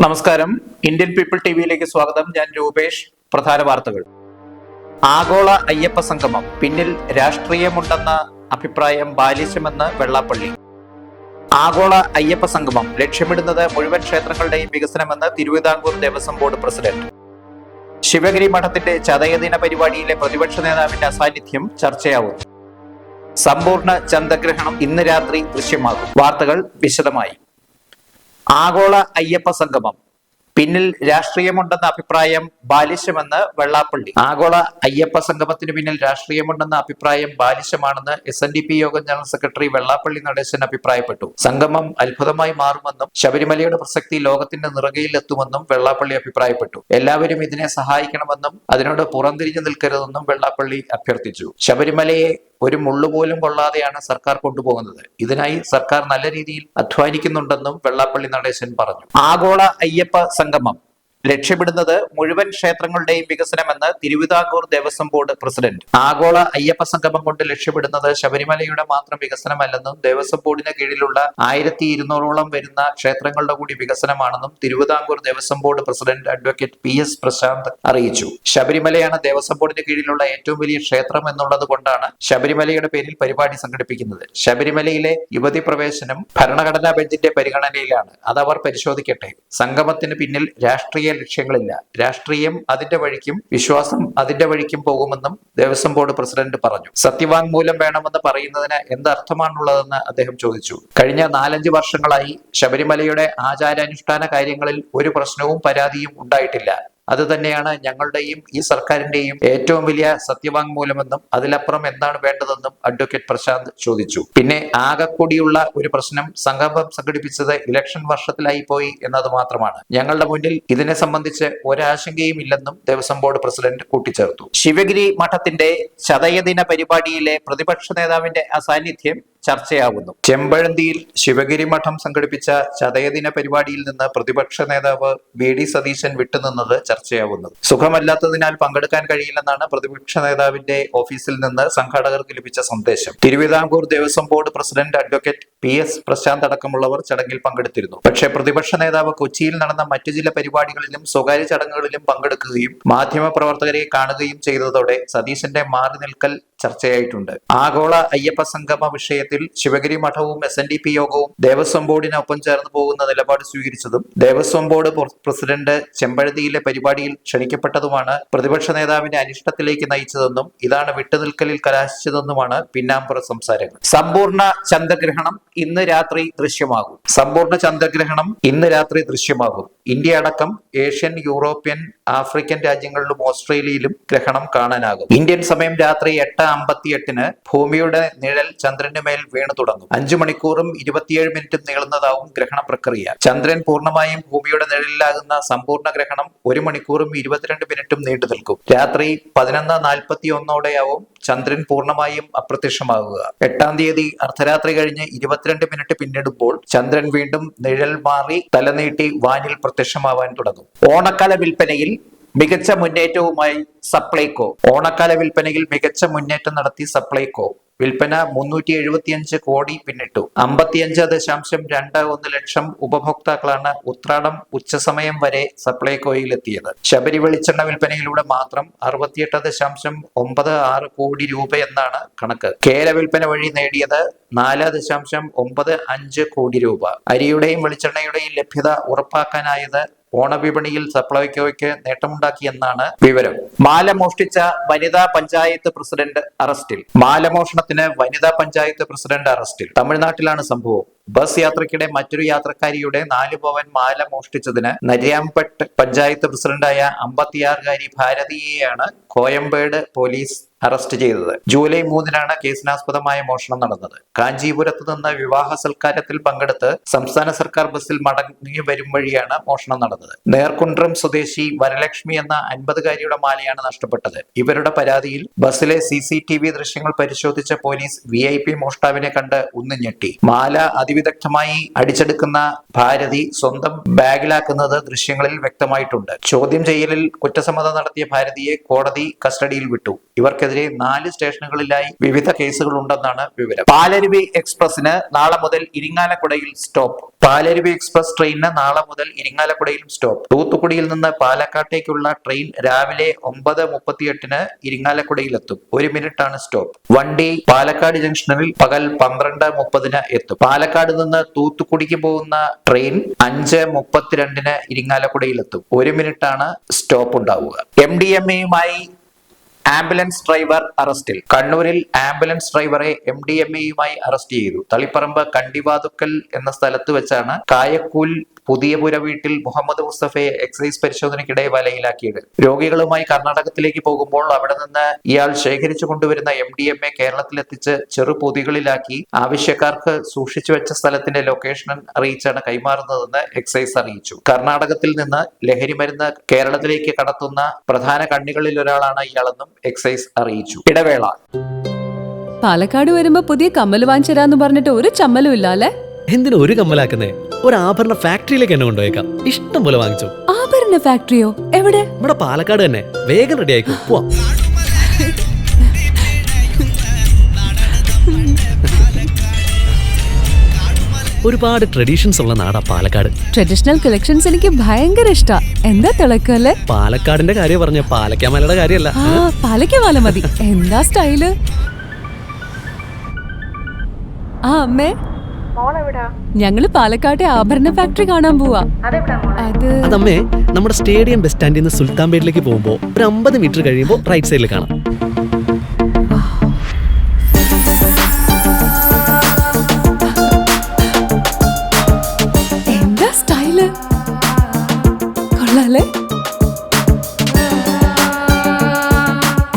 നമസ്കാരം. Indian people T വിയിലേക്ക് സ്വാഗതം. ഞാൻ രൂപേഷ്. പ്രധാന വാർത്തകൾ. ആഗോള അയ്യപ്പ സംഗമം. പിന്നിൽ രാഷ്ട്രീയമുണ്ടെന്ന അഭിപ്രായം ബാലിശ്യമെന്ന് വെള്ളാപ്പള്ളി. ആഗോള അയ്യപ്പ സംഗമം. ലക്ഷ്യമിടുന്നത് മുഴുവൻ ക്ഷേത്രങ്ങളുടെയും വികസനമെന്ന് തിരുവിതാംകൂർ ദേവസ്വം ബോർഡ് പ്രസിഡന്റ്. ശിവഗിരി മഠത്തിന്റെ ചതയദിന പരിപാടിയിലെ പ്രതിപക്ഷ നേതാവിന്റെ അസാന്നിധ്യം ചർച്ചയാവും. സമ്പൂർണ ചന്ദ്രഗ്രഹണം ഇന്ന് രാത്രി ദൃശ്യമാകും. വാർത്തകൾ വിശദമായി. ആഗോള അയ്യപ്പ സംഗമം. പിന്നിൽ രാഷ്ട്രീയമുണ്ടെന്ന അഭിപ്രായം ബാലിശമെന്ന് വെള്ളാപ്പള്ളി. ആഗോള അയ്യപ്പ സംഗമത്തിന് പിന്നിൽ രാഷ്ട്രീയമുണ്ടെന്ന അഭിപ്രായം ബാലിശമാണെന്ന് S N D P Yogam general secretary Vellappally Natesan അഭിപ്രായപ്പെട്ടു. സംഗമം അത്ഭുതമായി മാറുമെന്നും ശബരിമലയുടെ പ്രസക്തി ലോകത്തിന്റെ നിറകയിലെത്തുമെന്നും വെള്ളാപ്പള്ളി അഭിപ്രായപ്പെട്ടു. എല്ലാവരും ഇതിനെ സഹായിക്കണമെന്നും അതിനോട് പുറംതിരിഞ്ഞു നിൽക്കരുതെന്നും വെള്ളാപ്പള്ളി അഭ്യർത്ഥിച്ചു. ശബരിമലയെ ഒരു മുള്ളുപോലും കൊള്ളാതെയാണ് സർക്കാർ കൊണ്ടുപോകുന്നത്. ഇതിനായി സർക്കാർ നല്ല രീതിയിൽ അധ്വാനിക്കുന്നുണ്ടെന്നും വെള്ളാപ്പള്ളി നടേശൻ പറഞ്ഞു. ആഗോള അയ്യപ്പ സംഗമം. ലക്ഷ്യമിടുന്നത് മുഴുവൻ ക്ഷേത്രങ്ങളുടെയും വികസനമെന്ന് തിരുവിതാംകൂർ ദേവസ്വം ബോർഡ് പ്രസിഡന്റ്. ആഗോള അയ്യപ്പ സംഗമം കൊണ്ട് ലക്ഷ്യമിടുന്നത് ശബരിമലയുടെ മാത്രം വികസനമല്ലെന്നും ദേവസ്വം ബോർഡിന് കീഴിലുള്ള ആയിരത്തി ഇരുന്നൂറോളം വരുന്ന ക്ഷേത്രങ്ങളുടെ കൂടി വികസനമാണെന്നും Thiruvithamkoor Devaswom board president advocate P S Prashanth അറിയിച്ചു. ശബരിമലയാണ് ദേവസ്വം ബോർഡിന് കീഴിലുള്ള ഏറ്റവും വലിയ ക്ഷേത്രം എന്നുള്ളത് കൊണ്ടാണ് ശബരിമലയുടെ പേരിൽ പരിപാടി സംഘടിപ്പിക്കുന്നത്. ശബരിമലയിലെ യുവതി പ്രവേശനം ഭരണഘടനാ ബെഞ്ചിന്റെ പരിഗണനയിലാണ്. അത് അവർ പരിശോധിക്കട്ടെ. സംഗമത്തിന് പിന്നിൽ രാഷ്ട്രീയ ലക്ഷ്യങ്ങളില്ല. രാഷ്ട്രീയം അതിന്റെ വഴിക്കും വിശ്വാസം അതിന്റെ വഴിക്കും പോകുമെന്നും ദേവസ്വം ബോർഡ് പ്രസിഡന്റ് പറഞ്ഞു. സത്യവാങ്മൂലം വേണമെന്ന് പറയുന്നതിന് എന്തർത്ഥമാണുള്ളതെന്ന് അദ്ദേഹം ചോദിച്ചു. കഴിഞ്ഞ നാലഞ്ച് വർഷങ്ങളായി ശബരിമലയുടെ ആചാരാനുഷ്ഠാന കാര്യങ്ങളിൽ ഒരു പ്രശ്നവും പരാതിയും ഉണ്ടായിട്ടില്ല. അത് തന്നെയാണ് ഞങ്ങളുടെയും ഈ സർക്കാരിന്റെയും ഏറ്റവും വലിയ സത്യവാങ്മൂലമെന്നും അതിലപ്പുറം എന്താണ് വേണ്ടതെന്നും അഡ്വക്കേറ്റ് പ്രശാന്ത് ചോദിച്ചു. പിന്നെ ആകെക്കൂടിയുള്ള ഒരു പ്രശ്നം സംഗമം സംഘടിപ്പിച്ചത് ഇലക്ഷൻ വർഷത്തിലായി പോയി എന്നത് മാത്രമാണ്. ഞങ്ങളുടെ മുന്നിൽ ഇതിനെ സംബന്ധിച്ച് ഒരാശങ്കയും ഇല്ലെന്നും ദേവസ്വം ബോർഡ് പ്രസിഡന്റ് കൂട്ടിച്ചേർത്തു. ശിവഗിരി മഠത്തിന്റെ ശതയദിന പരിപാടിയിലെ പ്രതിപക്ഷ നേതാവിന്റെ അസാന്നിധ്യം ചർച്ചയാവുന്നു. ചെമ്പഴന്തിയിൽ ശിവഗിരി മഠം സംഘടിപ്പിച്ച ചതയദിന പരിപാടിയിൽ നിന്ന് പ്രതിപക്ഷ നേതാവ് വി ഡി സതീശൻ വിട്ടുനിന്നത് ചർച്ചയാവുന്നത് സുഖമല്ലാത്തതിനാൽ പങ്കെടുക്കാൻ കഴിയില്ലെന്നാണ് പ്രതിപക്ഷ നേതാവിന്റെ ഓഫീസിൽ നിന്ന് സംഘാടകർക്ക് ലഭിച്ച സന്ദേശം. Thiruvithamkoor Devaswom board president advocate P S Prashanth അടക്കമുള്ളവർ ചടങ്ങിൽ പങ്കെടുത്തിരുന്നു. പക്ഷേ പ്രതിപക്ഷ നേതാവ് കൊച്ചിയിൽ നടന്ന മറ്റു ചില പരിപാടികളിലും സ്വകാര്യ ചടങ്ങുകളിലും പങ്കെടുക്കുകയും മാധ്യമപ്രവർത്തകരെ കാണുകയും ചെയ്തതോടെ സതീശന്റെ മാറി നിൽക്കൽ ചർച്ചയായിട്ടുണ്ട്. ആഗോള അയ്യപ്പ സംഗമ വിഷയത്തിൽ ശിവഗിരി മഠവും എസ് എൻ ഡി പി യോഗവും ദേവസ്വം ബോർഡിനൊപ്പം ചേർന്ന് പോകുന്ന നിലപാട് സ്വീകരിച്ചതും ദേവസ്വം ബോർഡ് പ്ര- പ്രസിഡന്റ് ചെമ്പഴതിയിലെ പരിപാടിയിൽ ക്ഷണിക്കപ്പെട്ടതുമാണ് പ്രതിപക്ഷ നേതാവിനെ അനിഷ്ടത്തിലേക്ക് നയിച്ചതെന്നും ഇതാണ് വിട്ടുനിൽക്കലിൽ കലാശിച്ചതെന്നുമാണ് പിന്നാമ്പുറ സംസാരങ്ങൾ. സമ്പൂർണ ചന്ദ്രഗ്രഹണം ഇന്ന് രാത്രി ദൃശ്യമാകും. സമ്പൂർണ ചന്ദ്രഗ്രഹണം ഇന്ന് രാത്രി ദൃശ്യമാകും. ഇന്ത്യ അടക്കം ഏഷ്യൻ യൂറോപ്യൻ ആഫ്രിക്കൻ രാജ്യങ്ങളിലും ഓസ്ട്രേലിയയിലും ഗ്രഹണം കാണാനാകും. ഇന്ത്യൻ സമയം രാത്രി എട്ട് അമ്പത്തിയെട്ടിന് ഭൂമിയുടെ നിഴൽ ചന്ദ്രന്റെ മേൽ വീണു തുടങ്ങും. അഞ്ചു മണിക്കൂറും ഇരുപത്തിയേഴ് മിനിറ്റും നീളുന്നതാവും ഗ്രഹണ പ്രക്രിയ. ചന്ദ്രൻ പൂർണമായും ഭൂമിയുടെ നിഴലിലാകുന്ന സമ്പൂർണ ഗ്രഹണം ഒരു മണിക്കൂറും ഇരുപത്തിരണ്ട് മിനിറ്റും നീണ്ടു നിൽക്കും. രാത്രി പതിനൊന്ന് നാൽപ്പത്തി ഒന്നോടെയാവും ചന്ദ്രൻ പൂർണമായും അപ്രത്യക്ഷമാകുക എട്ടാം തീയതി അർദ്ധരാത്രി കഴിഞ്ഞ് ഇരുപത്തിരണ്ട് മിനിറ്റ് പിന്നിടുമ്പോൾ ചന്ദ്രൻ വീണ്ടും നിഴൽ മാറി തലനീട്ടി വാനിൽ പ്രത്യക്ഷമാവാൻ തുടങ്ങും. ഓണക്കാല വിൽപ്പനയിൽ മികച്ച മുന്നേറ്റവുമായി സപ്ലൈകോ. ഓണക്കാല വിൽപ്പനയിൽ മികച്ച മുന്നേറ്റം നടത്തി സപ്ലൈകോ. വിൽപ്പന മുന്നൂറ്റി എഴുപത്തിയഞ്ച് കോടി പിന്നിട്ടു. അമ്പത്തിയഞ്ച് ദശാംശം രണ്ട് ഒന്ന് ലക്ഷം ഉപഭോക്താക്കളാണ് ഉത്രാടം ഉച്ചസമയം വരെ സപ്ലൈകോയിൽ എത്തിയത് ശബരി വെളിച്ചെണ്ണ വിൽപ്പനയിലൂടെ മാത്രം അറുപത്തിയെട്ട് ദശാംശം ഒമ്പത് ആറ് കോടി രൂപ എന്നാണ് കണക്ക്. കേര വിൽപ്പന വഴി നേടിയത് നാല് ദശാംശം ഒമ്പത് അഞ്ച് കോടി രൂപ. അരിയുടെയും വെളിച്ചെണ്ണയുടെയും ലഭ്യത ഉറപ്പാക്കാനായത് ഓണവിപണിയിൽ സപ്ലൈകോയ്ക്ക് നേട്ടമുണ്ടാക്കിയെന്നാണ് വിവരം. മാല മോഷ്ടിച്ച വനിതാ പഞ്ചായത്ത് പ്രസിഡന്റ് അറസ്റ്റിൽ. മാലമോഷണത്തിന് വനിതാ പഞ്ചായത്ത് പ്രസിഡന്റ് അറസ്റ്റിൽ. തമിഴ്നാട്ടിലാണ് സംഭവം. ബസ് യാത്രയ്ക്കിടെ മറ്റൊരു യാത്രക്കാരിയുടെ നാല് പവൻ മാല മോഷ്ടിച്ചതിന് നരിയാമ്പട്ട് പഞ്ചായത്ത് പ്രസിഡന്റായ അമ്പത്തിയാറുകാരി ഭാരതിയെയാണ് കോയമ്പേട് പോലീസ് അറസ്റ്റ് ചെയ്തത്. ജൂലൈ മൂന്നിനാണ് കേസിനാസ്പദമായ മോഷണം നടന്നത്. കാഞ്ചീപുരത്ത് നിന്ന് വിവാഹ സൽക്കാരത്തിൽ പങ്കെടുത്ത് സംസ്ഥാന സർക്കാർ ബസ്സിൽ മടങ്ങി വരും വഴിയാണ് മോഷണം നടന്നത്. നേർക്കുണ്ട്രം സ്വദേശി വരലക്ഷ്മി എന്ന അൻപതുകാരിയുടെ മാലയാണ് നഷ്ടപ്പെട്ടത്. ഇവരുടെ പരാതിയിൽ ബസ്സിലെ സി സി ടി വി ദൃശ്യങ്ങൾ പരിശോധിച്ച പോലീസ് വി ഐ പി മോഷ്ടാവിനെ കണ്ട് ഒന്ന് ഞെട്ടി. മാല അതിവിദഗ്ധമായി അടിച്ചെടുക്കുന്ന ഭാരതി സ്വന്തം ബാഗിലാക്കുന്നത് ദൃശ്യങ്ങളിൽ വ്യക്തമായിട്ടുണ്ട്. ചോദ്യം ചെയ്യലിൽ കുറ്റസമ്മതം നടത്തിയ ഭാരതിയെ കോടതി കസ്റ്റഡിയിൽ വിട്ടു. ഇവർക്കെതിരെ ഇവർക്കെതിരെ നാല് സ്റ്റേഷനുകളിലായി വിവിധ കേസുകൾ ഉണ്ടെന്നാണ് വിവരം. പാലരുവി എക്സ്പ്രസിന് നാളെ മുതൽ ഇരിങ്ങാലക്കുടയിൽ സ്റ്റോപ്പ്. പാലരുവി എക്സ്പ്രസ് ട്രെയിനിന് നാളെ മുതൽ ഇരിങ്ങാലക്കുടയിലും സ്റ്റോപ്പ്. തൂത്തുക്കുടിയിൽ നിന്ന് പാലക്കാട്ടേക്കുള്ള ട്രെയിൻ രാവിലെ ഒമ്പത് മുപ്പത്തിയെട്ടിന് ഇരിങ്ങാലക്കുടയിലെത്തും. ഒരു മിനിറ്റ് ആണ് സ്റ്റോപ്പ്. വണ്ടി പാലക്കാട് ജംഗ്ഷനിൽ പകൽ പന്ത്രണ്ട് മുപ്പതിന് എത്തും. പാലക്കാട് നിന്ന് തൂത്തുക്കുടിക്ക് പോകുന്ന ട്രെയിൻ അഞ്ച് മുപ്പത്തിരണ്ടിന് ഇരിങ്ങാലക്കുടയിലെത്തും. ഒരു മിനിറ്റ് ആണ് സ്റ്റോപ്പ് ഉണ്ടാവുക. എം ഡി എം എയുമായി ആംബുലൻസ് ഡ്രൈവർ അറസ്റ്റിൽ. കണ്ണൂരിൽ ആംബുലൻസ് ഡ്രൈവറെ എം ഡി എം എയുമായി അറസ്റ്റ് ചെയ്തു. തളിപ്പറമ്പ് കണ്ടിവാതുക്കൽ എന്ന സ്ഥലത്ത് വെച്ചാണ് കായക്കൂൽ പുതിയപുര വീട്ടിൽ മുഹമ്മദ് മുസ്തഫയെ എക്സൈസ് പരിശോധനയ്ക്കിടെ വലയിലാക്കിയത്. രോഗികളുമായി കർണാടകത്തിലേക്ക് പോകുമ്പോൾ അവിടെ നിന്ന് ഇയാൾ ശേഖരിച്ചു കൊണ്ടുവരുന്ന എം ഡി എം എ കേരളത്തിലെത്തിച്ച് ചെറു പൊതികളിലാക്കി ആവശ്യക്കാർക്ക് സൂക്ഷിച്ചു വെച്ച സ്ഥലത്തിന്റെ ലൊക്കേഷൻ അറിയിച്ചാണ് കൈമാറുന്നതെന്ന് എക്സൈസ് അറിയിച്ചു. കർണാടകത്തിൽ നിന്ന് ലഹരി മരുന്ന് കേരളത്തിലേക്ക് കടത്തുന്ന പ്രധാന കണ്ണികളിൽ ഒരാളാണ് ഇയാളെന്നും എക്സൈസ് അറിയിച്ചു. ഇടവേള. പാലക്കാട് വരുമ്പോ പുതിയ കമ്മൽ വാങ്ങിച്ചരാന്ന് പറഞ്ഞിട്ട് ഒരു ചമ്മലും ഇല്ല അല്ലെ എന്തിനു ഒരു കമ്മലാക്കുന്നേ? ഒരു ആഭരണ ഫാക്ടറിയിലേക്ക് എന്നെ കൊണ്ടുപോയേക്കാം. ഇഷ്ടം പോലെ വാങ്ങിച്ചു. ആഭരണ ഫാക്ടറിയോ എവിടെ? ഇവിടെ പാലക്കാട് തന്നെ. വേഗം റെഡി ആയിക്കോ. പോവാം. ഒരുപാട് ട്രഡീഷൻസ് ഉള്ള നാടാ പാലക്കാട്. ട്രഡീഷണൽ കളക്ഷൻസ് എനിക്ക് ഭയങ്കര ഇഷ്ടാ. എന്താ തിളക്കല്ലേ? പാലക്കാടിന്റെ കാര്യം പറഞ്ഞ. പാലക്കാമലയുടെ കാര്യമല്ല. ആ പാലയ്ക്കമാല മതി. എന്താ സ്റ്റൈൽ? ആ അമ്മേ. ഞങ്ങൾ പാലക്കാട്ടെ ആഭരണ ഫാക്ടറി കാണാൻ പോവാ. അത് അതമ്മേ നമ്മുടെ സ്റ്റേഡിയം ബസ് സ്റ്റാൻഡിൽ നിന്ന് സുൽത്താൻ പേട്ടിലേക്ക് പോകുമ്പോൾ ഒരു അമ്പത് മീറ്റർ കഴിയുമ്പോൾ റൈറ്റ് സൈഡിൽ കാണാം. കൊള്ളാലേ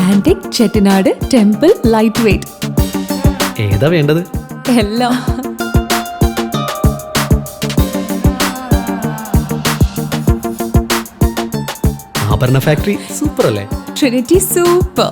antique Chettinad temple light weight ഏതാ വേണ്ടത്? എല്ലാം. ആഭരണ ഫാക്ടറി സൂപ്പർ അല്ലേ ട്രിനിറ്റി സൂപ്പർ.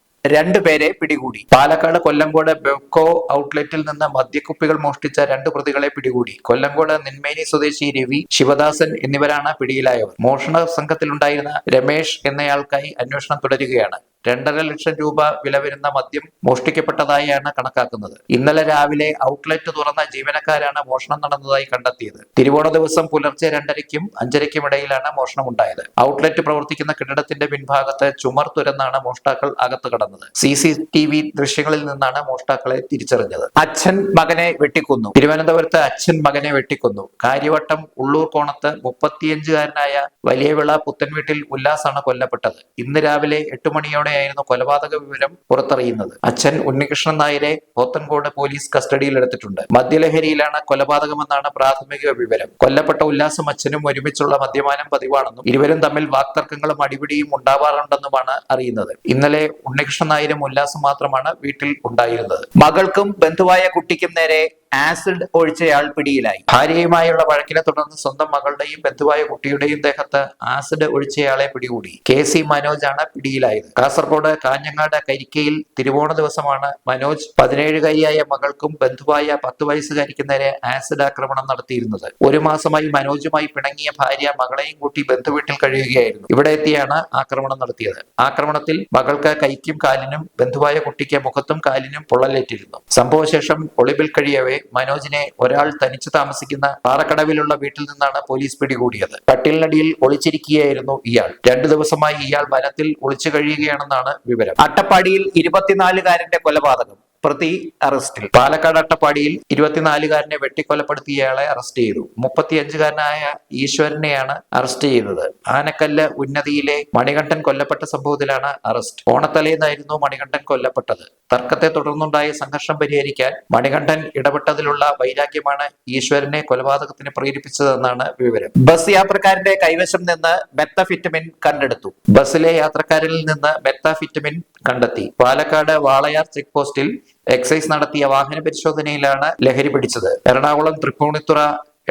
രണ്ടുപേരെ പിടികൂടി. പാലക്കാട് കൊല്ലങ്കോട് ബെവ്കോ ഔട്ട്ലെറ്റിൽ നിന്ന് മദ്യക്കുപ്പികൾ മോഷ്ടിച്ച രണ്ട് പ്രതികളെ പിടികൂടി. കൊല്ലങ്കോട് നിന്മേനി സ്വദേശി രവി ശിവദാസൻ എന്നിവരാണ് പിടിയിലായവർ. മോഷണ സംഘത്തിലുണ്ടായിരുന്ന രമേശ് എന്നയാൾക്കായി അന്വേഷണം തുടരുകയാണ്. രണ്ടര ലക്ഷം രൂപ വില വരുന്ന മദ്യം മോഷ്ടിക്കപ്പെട്ടതായാണ് കണക്കാക്കുന്നത്. ഇന്നലെ രാവിലെ ഔട്ട്ലെറ്റ് തുറന്ന ജീവനക്കാരാണ് മോഷണം നടന്നതായി കണ്ടെത്തിയത്. തിരുവോണ ദിവസം പുലർച്ചെ രണ്ടരയ്ക്കും അഞ്ചരയ്ക്കും ഇടയിലാണ് മോഷണം ഉണ്ടായത് ഔട്ട്ലെറ്റ് പ്രവർത്തിക്കുന്ന കെട്ടിടത്തിന്റെ പിൻഭാഗത്ത് ചുമർ തുരന്നാണ് മോഷ്ടാക്കൾ അകത്ത് കടന്നത്. സി സി ടി വി ദൃശ്യങ്ങളിൽ നിന്നാണ് മോഷ്ടാക്കളെ തിരിച്ചറിഞ്ഞത്. അച്ഛൻ മകനെ വെട്ടിക്കൊന്നു. തിരുവനന്തപുരത്ത് അച്ഛൻ മകനെ വെട്ടിക്കൊന്നു. കാര്യവട്ടം ഉള്ളൂർ കോണത്ത് മുപ്പത്തിയഞ്ചുകാരനായ വലിയവിള പുത്തൻവീട്ടിൽ ഉല്ലാസാണ് കൊല്ലപ്പെട്ടത്. ഇന്ന് രാവിലെ എട്ട് മണിയോടെയായിരുന്നു കൊലപാതക വിവരം പുറത്തറിയുന്നത്? അച്ഛൻ ഉണ്ണികൃഷ്ണൻ നായരെ പോത്തൻകോട് പോലീസ് കസ്റ്റഡിയിൽ കസ്റ്റഡിയിലെടുത്തിട്ടുണ്ട് മദ്യലഹരിയിലാണ് കൊലപാതകമെന്നാണ് പ്രാഥമിക വിവരം. കൊല്ലപ്പെട്ട ഉല്ലാസം അച്ഛനും ഒരുമിച്ചുള്ള മദ്യപാനം പതിവാണെന്നും ഇരുവരും തമ്മിൽ വാക്തർക്കങ്ങളും അടിപിടിയും ഉണ്ടാവാറുണ്ടെന്നുമാണ് അറിയുന്നത്. ഇന്നലെ ഉണ്ണികൃഷ്ണൻ നായരും ഉല്ലാസം മാത്രമാണ് വീട്ടിൽ ഉണ്ടായിരുന്നത്. മകൾക്കും ബന്ധുവായ കുട്ടിക്കും നേരെ ആസിഡ് ഒഴിച്ചയാൾ പിടിയിലായി. ഭാര്യയുമായുള്ള വഴക്കിനെ തുടർന്ന് സ്വന്തം മകളുടെയും ബന്ധുവായ കുട്ടിയുടെയും ദേഹത്ത് ആസിഡ് ഒഴിച്ചയാളെ പിടികൂടി. കെ സി മനോജ് ആണ് പിടിയിലായത്. കാസർഗോഡ് കാഞ്ഞങ്ങാട് കരിക്കയിൽ തിരുവോണ ദിവസമാണ് മനോജ് പതിനേഴുകാരിയായ മകൾക്കും ബന്ധുവായ പത്ത് വയസ്സുകാരിക്കും നേരെ ആസിഡ് ആക്രമണം നടത്തിയിരുന്നത്. ഒരു മാസമായി മനോജുമായി പിണങ്ങിയ ഭാര്യ മകളെയും കൂട്ടി ബന്ധുവീട്ടിൽ കഴിയുകയായിരുന്നു. ഇവിടെ എത്തിയാണ് ആക്രമണം നടത്തിയത്. ആക്രമണത്തിൽ മകൾക്ക് കൈക്കും കാലിനും ബന്ധുവായ കുട്ടിക്ക് മുഖത്തും കാലിനും പൊള്ളലേറ്റിരുന്നു. സംഭവശേഷം ഒളിവിൽ കഴിയവേ മനോജിനെ ഒരാൾ തനിച്ചു താമസിക്കുന്ന പാറക്കടവിലുള്ള വീട്ടിൽ നിന്നാണ് പോലീസ് പിടികൂടിയത്. കട്ടിലിനടിയിൽ ഒളിച്ചിരിക്കുകയായിരുന്നു ഇയാൾ. രണ്ടു ദിവസമായി ഇയാൾ വനത്തിൽ ഒളിച്ചു കഴിയുകയാണെന്നാണ് വിവരം. അട്ടപ്പാടിയിൽ ഇരുപത്തിനാലുകാരന്റെ കൊലപാതകം. പ്രതി അറസ്റ്റിൽ. പാലക്കാട് അട്ടപ്പാടിയിൽ ഇരുപത്തിനാലുകാരനെ വെട്ടിക്കൊലപ്പെടുത്തിയയാളെ അറസ്റ്റ് ചെയ്തു. മുപ്പത്തിയഞ്ചുകാരനായ ഈശ്വരനെയാണ് അറസ്റ്റ് ചെയ്തത്. ആനക്കല്ല് ഉന്നതിയിലെ മണികണ്ഠൻ കൊല്ലപ്പെട്ട സംഭവത്തിലാണ് അറസ്റ്റ്. ഓണത്തലേന്നായിരുന്നു മണികണ്ഠൻ കൊല്ലപ്പെട്ടത്. തർക്കത്തെ തുടർന്നുണ്ടായ സംഘർഷം പരിഹരിക്കാൻ മണികണ്ഠൻ ഇടപെട്ടതിലുള്ള വൈരാഗ്യമാണ് ഈശ്വരനെ കൊലപാതകത്തിന് പ്രേരിപ്പിച്ചതെന്നാണ് വിവരം. ബസ് യാത്രക്കാരന്റെ കൈവശം നിന്ന് മെത്തഫിറ്റമിൻ കണ്ടെടുത്തു. ബസ്സിലെ യാത്രക്കാരിൽ നിന്ന് മെത്താഫിറ്റമിൻ കണ്ടെത്തി. പാലക്കാട് വാളയാർ ചെക്ക് പോസ്റ്റിൽ എക്സൈസ് നടത്തിയ വാഹന പരിശോധനയിലാണ് ലഹരി പിടിച്ചത്. എറണാകുളം തൃപ്പൂണിത്തുറ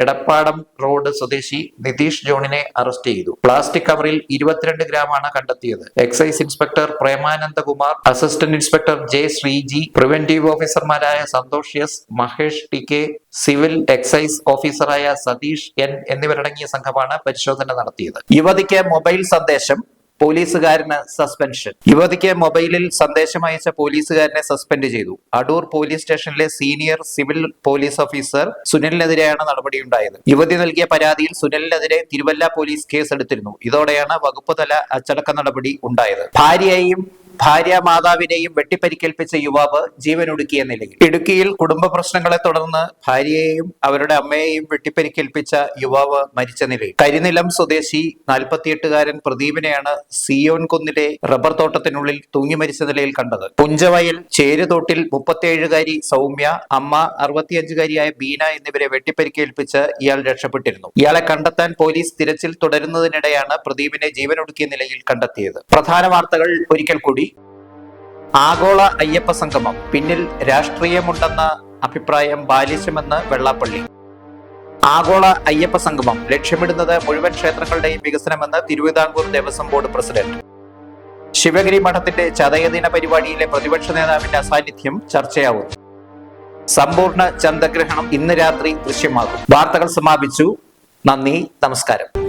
എടപ്പാടം റോഡ് സ്വദേശി നിതീഷ് ജോണിനെ അറസ്റ്റ് ചെയ്തു. പ്ലാസ്റ്റിക് കവറിൽ ഇരുപത്തിരണ്ട് ഗ്രാമാണ് കണ്ടെത്തിയത്. Excise inspector Premanandakumar assistant inspector J Sreeji preventive ഓഫീസർമാരായ Santhosh S Mahesh T K civil excise ഓഫീസറായ സതീഷ് എൻ എന്നിവരടങ്ങിയ സംഘമാണ് പരിശോധന നടത്തിയത്. യുവതിക്ക് മൊബൈൽ സന്ദേശം പോലീസുകാരന് സസ്പെൻഷൻ. യുവതിക്ക് മൊബൈലിൽ സന്ദേശം അയച്ച പോലീസുകാരനെ സസ്പെൻഡ് ചെയ്തു. അടൂർ പോലീസ് സ്റ്റേഷനിലെ സീനിയർ സിവിൽ പോലീസ് ഓഫീസർ സുനിലിനെതിരെയാണ് നടപടിയുണ്ടായത്. യുവതി നൽകിയ പരാതിയിൽ സുനിലിനെതിരെ തിരുവല്ല പോലീസ് കേസെടുത്തിരുന്നു. ഇതോടെയാണ് വകുപ്പ് തല അച്ചടക്ക നടപടി ഉണ്ടായത്. ഭാര്യയെയും ഭാര്യ മാതാവിനെയും വെട്ടിപ്പരിക്കേൽപ്പിച്ച യുവാവ് ജീവനൊടുക്കിയ നിലയിൽ. ഇടുക്കിയിൽ കുടുംബ പ്രശ്നങ്ങളെ തുടർന്ന് ഭാര്യയെയും അവരുടെ അമ്മയെയും വെട്ടിപ്പരിക്കേൽപ്പിച്ച യുവാവ് മരിച്ച നിലയിൽ. കരിനിലം സ്വദേശി നാൽപ്പത്തിയെട്ടുകാരൻ പ്രദീപിനെയാണ് സിയോൻ കുന്നിലെ റബ്ബർ തോട്ടത്തിനുള്ളിൽ തൂങ്ങി മരിച്ച നിലയിൽ കണ്ടത്. പുഞ്ചവയൽ ചേരുതോട്ടിൽ മുപ്പത്തിയേഴുകാരി സൗമ്യ അമ്മ അറുപത്തിയഞ്ചുകാരിയായ ബീന എന്നിവരെ വെട്ടിപ്പരിക്കേൽപ്പിച്ച് ഇയാൾ രക്ഷപ്പെട്ടിരുന്നു. ഇയാളെ കണ്ടെത്താൻ പോലീസ് തിരച്ചിൽ തുടരുന്നതിനിടെയാണ് പ്രദീപിനെ ജീവനൊടുക്കിയ നിലയിൽ കണ്ടെത്തിയത്. പ്രധാന വാർത്തകൾ ഒരിക്കൽ കൂടി. ആഗോള അയ്യപ്പ സംഗമം പിന്നിൽ രാഷ്ട്രീയമുണ്ടെന്ന അഭിപ്രായം ബാലിശ്യമെന്ന് വെള്ളാപ്പള്ളി. ആഗോള അയ്യപ്പ സംഗമം ലക്ഷ്യമിടുന്നത് മുഴുവൻ ക്ഷേത്രങ്ങളുടെയും വികസനമെന്ന് തിരുവിതാംകൂർ ദേവസ്വം ബോർഡ് പ്രസിഡന്റ്. ശിവഗിരി മഠത്തിന്റെ ചതയദിന പരിപാടിയിലെ പ്രതിപക്ഷ നേതാവിന്റെ അസാന്നിധ്യം ചർച്ചയാവും. സമ്പൂർണ ചന്ദ്രഗ്രഹണം ഇന്ന് രാത്രി ദൃശ്യമാകും. വാർത്തകൾ സമാപിച്ചു. നന്ദി നമസ്കാരം.